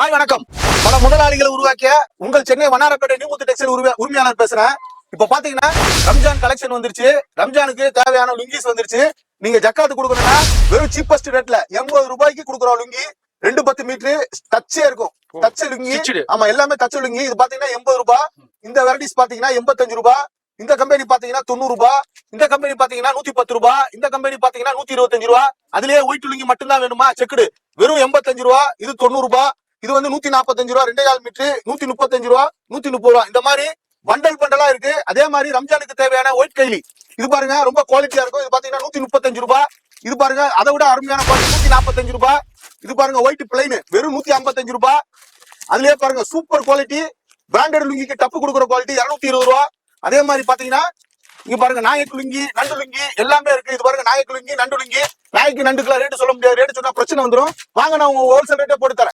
Hi வணக்கம். பல முதலாளிகளை உருவாக்கிய உங்கள் சென்னை வண்ணாரப்பேட்டை நியூமுத்து டெக்ஸ்டைல் உரிமை உரிமையாளர் பேசுறேன். இப்ப பாத்தீங்கன்னா ரம்ஜான் கலெக்ஷன் வந்துருச்சு. ரம்ஜானுக்கு தேவையான லுங்கிஸ் வந்துருச்சு. நீங்க ஜக்காத்து கொடுக்கணும்னா வெறும் சீப்பஸ்ட் ரேட்ல எண்பது ரூபாய்க்கு கொடுக்குறோம் லுங்கி ரெண்டு பத்து மீட்டர் டச்சே இருக்கும். டச் லுங்கி. ஆமா எல்லாமே டச் லுங்கி. இது பாத்தீங்கன்னா எண்பது ரூபாய் இந்த வெரைட்டிஸ் பாத்தீங்கன்னா எண்பத்தஞ்சு ரூபாய் இந்த கம்பெனி பாத்தீங்கன்னா தொண்ணூறு ரூபாய் இந்த கம்பெனி பாத்தீங்கன்னா நூத்தி பத்து ரூபாய் இந்த கம்பெனி பாத்தீங்கன்னா நூத்தி இருபத்தஞ்சு ரூபாய் அதுலயே ஒயிட் லுங்கி மட்டும்தான் வேணுமா? செக்குடு வெறும் எண்பத்தஞ்சு ரூபா. இது தொண்ணூறு ரூபாய் இது வந்து நூத்தி நாற்பத்தஞ்சு ரூபா ரெண்டே கால் மீட்டர் நூத்தி முப்பத்தஞ்சு ரூபா நூத்தி முப்பது ரூபா. இந்த மாதிரி பண்டல் பண்டலா இருக்கு. அதே மாதிரி ரம்ஜானுக்கு தேவையான ஒயிட் கைலி இது பாருங்க ரொம்ப குவாலிட்டியா இருக்கும். இது பாத்தீங்கன்னா நூத்தி முப்பத்தஞ்சு ரூபாய் இது பாருங்க அதை விட அருமையான குவாலிட்டி நூத்தி நாற்பத்தஞ்சு ரூபாய் இது பாருங்க ஒயிட் பிளைன் வெறும் நூத்தி ஐம்பத்தஞ்சு ரூபாய் அதுலயே பாருங்க சூப்பர் குவாலிட்டி பிராண்டட் லுங்கிக்கு டப்பு கொடுக்குற குவாலிட்டி இருநூத்தி இருபது ரூபா. அதே மாதிரி பாத்தீங்கன்னா இங்க பாருங்க நாயக்கு லுங்கி நண்டு லுங்கி எல்லாமே இருக்கு. இது பாருங்க நாயக்கு லுங்கி நண்டு லுங்கி. நாய்க்கு நண்டுக்குலாம் ரேட்டு சொல்ல முடியாது. ரேட்டு சொன்னா பிரச்சனை வந்துடும் வாங்க நான் உங்க ஹோல்சேல் ரேட்டே போட்டு தரேன்.